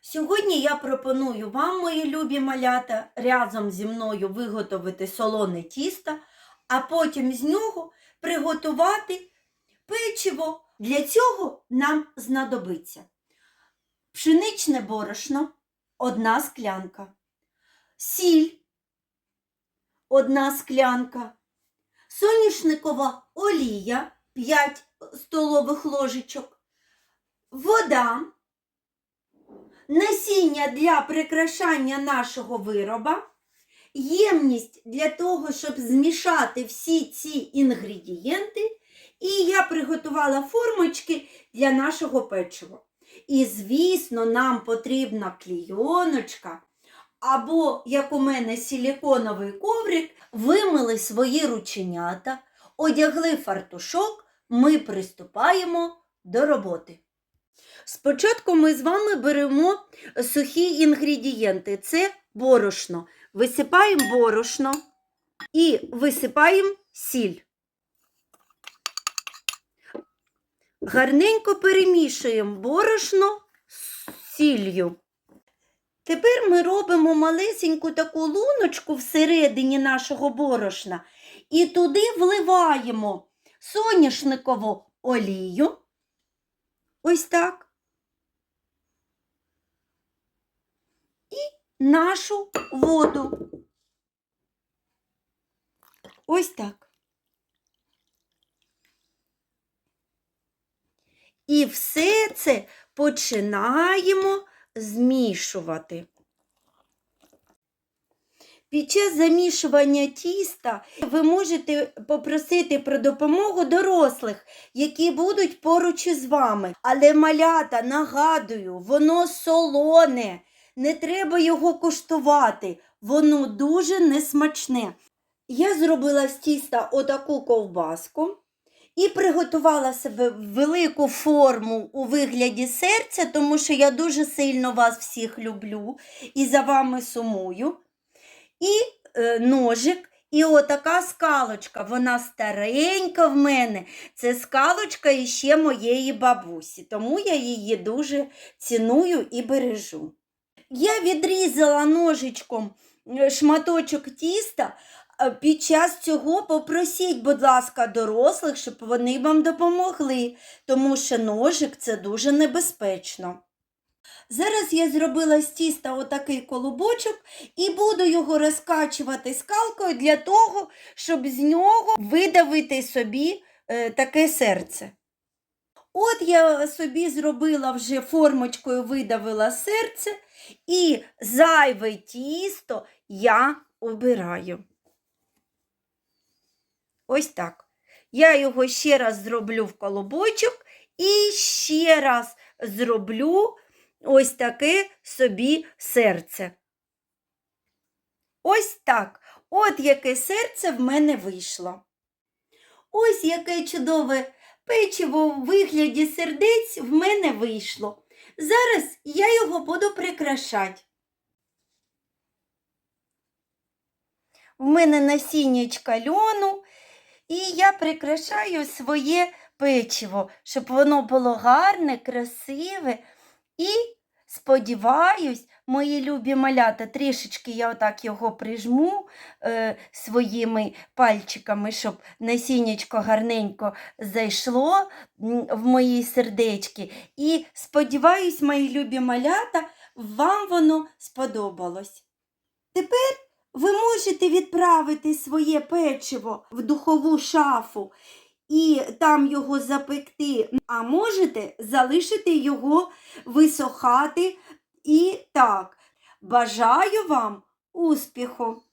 Сьогодні я пропоную вам, мої любі малята, разом зі мною виготовити солоне тісто, а потім з нього приготувати печиво. Для цього нам знадобиться пшеничне борошно, одна склянка, сіль, одна склянка, соняшникова олія 5 столових ложечок, вода, насіння для прикрашання нашого вироба, ємність для того, щоб змішати всі ці інгредієнти, і я приготувала формочки для нашого печива. І, звісно, нам потрібна клійоночка, або, як у мене, силіконовий коврик, вимили свої рученята, одягли фартушок, ми приступаємо до роботи. Спочатку ми з вами беремо сухі інгредієнти. Це борошно. Висипаємо борошно і висипаємо сіль. Гарненько перемішуємо борошно з сіллю. Тепер ми робимо малесеньку таку луночку всередині нашого борошна і туди вливаємо соняшникову олію. Ось так. І нашу воду. Ось так. І все це починаємо змішувати. Під час замішування тіста ви можете попросити про допомогу дорослих, які будуть поруч із вами. Але малята, нагадую, воно солоне, не треба його куштувати, воно дуже несмачне. Я зробила з тіста отаку ковбаску і приготувала себе велику форму у вигляді серця, тому що я дуже сильно вас всіх люблю і за вами сумую. І е, ножик, і отака скалочка. Вона старенька в мене. Це скалочка іще моєї бабусі, тому я її дуже ціную і бережу. Я відрізала ножичком е, шматочок тіста. Е, Під час цього попросіть, будь ласка, дорослих, щоб вони вам допомогли, тому що ножик це дуже небезпечно. Зараз я зробила з тіста отакий колобочок і буду його розкачувати скалкою для того, щоб з нього видавити собі е, таке серце. От я собі зробила вже формочкою, видавила серце, і зайве тісто я обираю. Ось так. Я його ще раз зроблю в колобочок і ще раз зроблю ось таке собі серце. Ось так. От яке серце в мене вийшло. Ось яке чудове печиво в вигляді сердець в мене вийшло. Зараз я його буду прикрашати. В мене насіннячка льону, і я прикрашаю своє печиво, щоб воно було гарне, красиве. І сподіваюсь, мої любі малята, трішечки я отак його прижму е, своїми пальчиками, щоб насіннячко гарненько зайшло в мої сердечки. І сподіваюсь, мої любі малята, вам воно сподобалось. Тепер ви можете відправити своє печиво в духову шафу і там його запекти, а можете залишити його висохати і так. Бажаю вам успіху!